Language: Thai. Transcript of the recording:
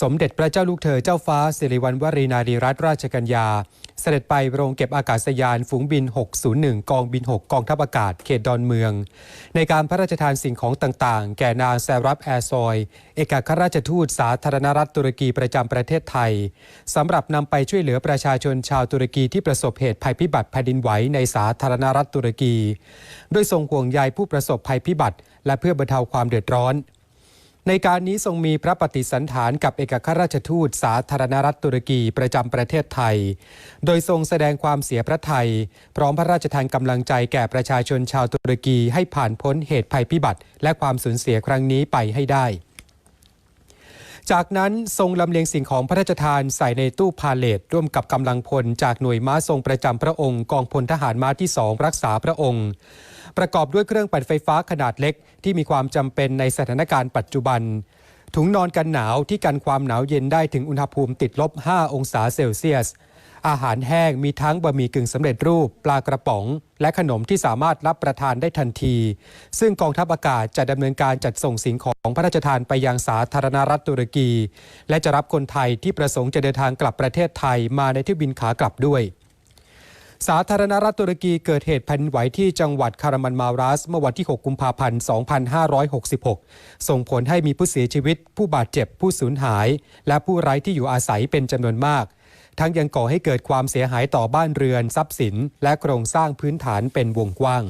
สมเด็จพระเจ้าลูกเธอเจ้าฟ้าสิริวัณวรีนารีรัตนราชกัญญา เสด็จไปโรงเก็บอากาศยานฝูงบิน 601 กองบิน 6 กองทัพอากาศเขตดอนเมือง ในการพระราชทานสิ่งของต่างๆ แก่นางแซรับแอร์ซอย เอกอัครราชทูตสาธารณรัฐตุรกีประจำประเทศไทยสำหรับนำไปช่วยเหลือประชาชนชาวตุรกีที่ประสบเหตุภัยพิบัติแผ่นดินไหวในสาธารณรัฐตุรกี โดยทรงห่วงใยผู้ประสบภัยพิบัติ และเพื่อบรรเทาความเดือดร้อน ในการนี้ทรงมีพระปฏิสันฐานกับเอกอัครราชทูตสาธารณรัฐตุรกีประจำประเทศไทย โดยทรงแสดงความเสียพระไทย พร้อมพระราชทานกำลังใจแก่ประชาชนชาวตุรกีให้ผ่านพ้นเหตุภัยพิบัติ และความสูญเสียครั้งนี้ไปให้ได้ จากนั้นทรงลำเลียงสิ่งของพระราชทานใส่ในตู้พาเลทร่วมกับกำลังพลจากหน่วยม้าทรงประจำพระองค์กองพลทหารม้าที่สองรักษาพระองค์ ประกอบด้วยเครื่องปั่นไฟฟ้าขนาดเล็ก ที่มีความจำเป็นในสถานการณ์ปัจจุบัน ถุงนอนกันหนาวที่กันความหนาวเย็นได้ถึงอุณหภูมิติดลบ 5 องศาเซลเซียส อาหารแห้งมีทั้งบะหมี่กึ่งสำเร็จรูป ปลากระป๋อง และขนมที่สามารถรับประทานได้ทันที ซึ่งกองทัพอากาศจะดำเนินการจัดส่งสิ่งของพระราชทานไปยังสาธารณรัฐตุรกี และจะรับคนไทยที่ประสงค์จะเดินทางกลับประเทศไทยมาในเที่ยวบินขากลับด้วยสาธารณรัฐตุรกีเกิดเหตุแผ่นไหวที่จังหวัดคารามันมารัส เมื่อวันที่ 6 กุมภาพันธ์ 2566 ส่งผลให้มีผู้เสียชีวิต ผู้บาดเจ็บ ผู้สูญหาย และผู้ไร้ที่อยู่อาศัยเป็นจำนวนมาก ทั้งยังก่อให้เกิดความเสียหายต่อบ้านเรือนทรัพย์สิน และโครงสร้างพื้นฐานเป็นวงกว้าง